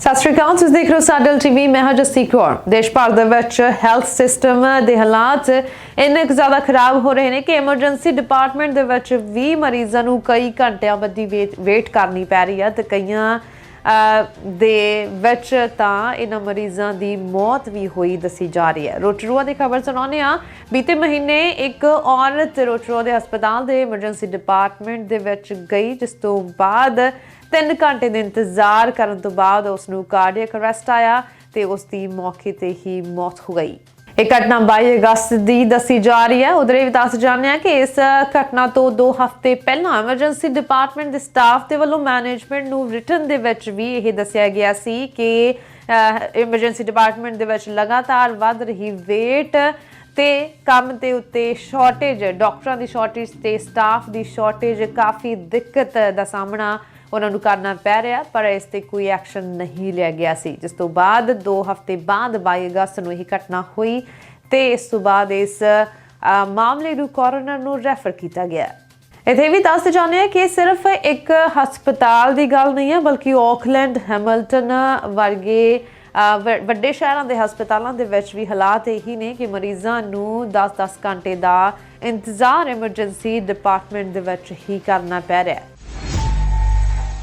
ਸਤਿ ਸ਼੍ਰੀ ਅਕਾਲ, ਤੁਸੀਂ ਦੇਖ ਰਹੇ ਹੋ ਸਾਡਲ ਟੀਵੀ, ਮੈਂ ਹਾਂ ਜਸਦੀਪ ਕੌਰ। ਦੇਸ਼ ਭਰ ਦੇ ਵਿੱਚ ਹੈਲਥ ਸਿਸਟਮ ਦੇ ਹਾਲਾਤ ਇੰਨੇ ਕੁ ਜ਼ਿਆਦਾ ਖਰਾਬ ਹੋ ਰਹੇ ਨੇ ਕਿ ਐਮਰਜੈਂਸੀ ਡਿਪਾਰਟਮੈਂਟ ਦੇ ਵਿੱਚ ਵੀ ਮਰੀਜ਼ਾਂ ਨੂੰ ਕਈ ਘੰਟਿਆਂ ਬੱਦੀ ਵੇਟ ਕਰਨੀ ਪੈ ਰਹੀ ਹੈ ਤੇ ਕਈਆਂ ਦੇ ਵਿੱਚ ਤਾਂ ਇਹਨਾਂ ਮਰੀਜ਼ਾਂ ਦੀ ਮੌਤ ਵੀ ਹੋਈ ਦੱਸੀ ਜਾ ਰਹੀ ਹੈ। ਰੋਟਰੂਆ ਦੀ ਖਬਰ ਸੁਣਾਉਂਦੇ ਆ ਬੀਤੇ ਮਹੀਨੇ ਇੱਕ ਔਰਤ ਰੋਟਰੂਆ ਦੇ ਹਸਪਤਾਲ ਦੇ ਐਮਰਜੈਂਸੀ ਡਿਪਾਰਟਮੈਂਟ ਦੇ ਵਿੱਚ ਗਈ, ਜਿਸ ਤੋਂ ਬਾਅਦ 3 ਘੰਟੇ ਦੇ ਇੰਤਜ਼ਾਰ ਕਰਨ ਤੋਂ ਬਾਅਦ ਉਸ ਨੂੰ ਕਾਰਡੀਅਕ ਅਰੈਸਟ ਆਇਆ ਤੇ ਉਸ ਦੀ ਮੌਕੇ ਤੇ ਹੀ ਮੌਤ ਹੋ ਗਈ। ਇਹ ਘਟਨਾ 22 ਅਗਸਤ ਦੀ ਦੱਸੀ ਜਾ ਰਹੀ ਹੈ। ਉਧਰੇ ਵੀ ਦੱਸ ਜਾਂਦੇ ਜਾਣਿਆ ਕਿ ਇਸ ਘਟਨਾ ਤੋਂ 2 ਹਫ਼ਤੇ ਪਹਿਲਾਂ ਐਮਰਜੈਂਸੀ ਡਿਪਾਰਟਮੈਂਟ ਦੇ ਸਟਾਫ ਦੇ ਵੱਲੋਂ ਮੈਨੇਜਮੈਂਟ ਨੂੰ ਰਿਟਰਨ ਦੇ ਵਿੱਚ ਵੀ ਇਹ ਦੱਸਿਆ ਗਿਆ ਸੀ ਕਿ ਐਮਰਜੈਂਸੀ ਡਿਪਾਰਟਮੈਂਟ ਦੇ ਵਿੱਚ ਲਗਾਤਾਰ ਵੱਧ ਰਹੀ ਵੇਟ ਤੇ ਕੰਮ ਦੇ ਉੱਤੇ ਸ਼ਾਰਟੇਜ ਡਾਕਟਰਾਂ ਦੀ ਸ਼ਾਰਟੇਜ ਤੇ ਸਟਾਫ ਦੀ ਸ਼ਾਰਟੇਜ ਕਾਫੀ ਦਿੱਕਤ ਦਾ ਸਾਹਮਣਾ ਉਹਨਾਂ ਨੂੰ ਕਰਨਾ ਪੈ ਰਿਹਾ, ਪਰ ਇਸ ਤੇ ਕੋਈ ਐਕਸ਼ਨ ਨਹੀਂ ਲਿਆ ਗਿਆ ਸੀ। ਜਿਸ ਤੋਂ ਬਾਅਦ 2 ਹਫ਼ਤੇ ਬਾਅਦ 22 ਅਗਸਤ ਨੂੰ ਇਹ ਘਟਨਾ ਹੋਈ ਤੇ ਇਸ ਤੋਂ ਬਾਅਦ ਇਸ ਮਾਮਲੇ ਨੂੰ ਕੋਰਨਰ ਨੂੰ ਰੈਫਰ ਕੀਤਾ ਗਿਆ। ਇਥੇ ਵੀ ਦੱਸ ਜਾਂਦੇ ਹਾਂ ਕਿ ਸਿਰਫ ਇੱਕ ਹਸਪਤਾਲ ਦੀ ਗੱਲ ਨਹੀਂ ਹੈ, ਬਲਕਿ ਆਕਲੈਂਡ ਹੈਮਿਲਟਨ ਵਰਗੇ ਵੱਡੇ ਸ਼ਹਿਰਾਂ ਦੇ ਹਸਪਤਾਲਾਂ ਦੇ ਵਿੱਚ ਵੀ ਹਾਲਾਤ ਇਹੀ ਨੇ ਕਿ ਮਰੀਜ਼ਾਂ ਨੂੰ 10-10 ਘੰਟੇ ਦਾ ਇੰਤਜ਼ਾਰ ਐਮਰਜੈਂਸੀ ਡਿਪਾਰਟਮੈਂਟ ਦੇ ਵਿੱਚ ਹੀ ਕਰਨਾ ਪੈ ਰਿਹਾ ਹੈ।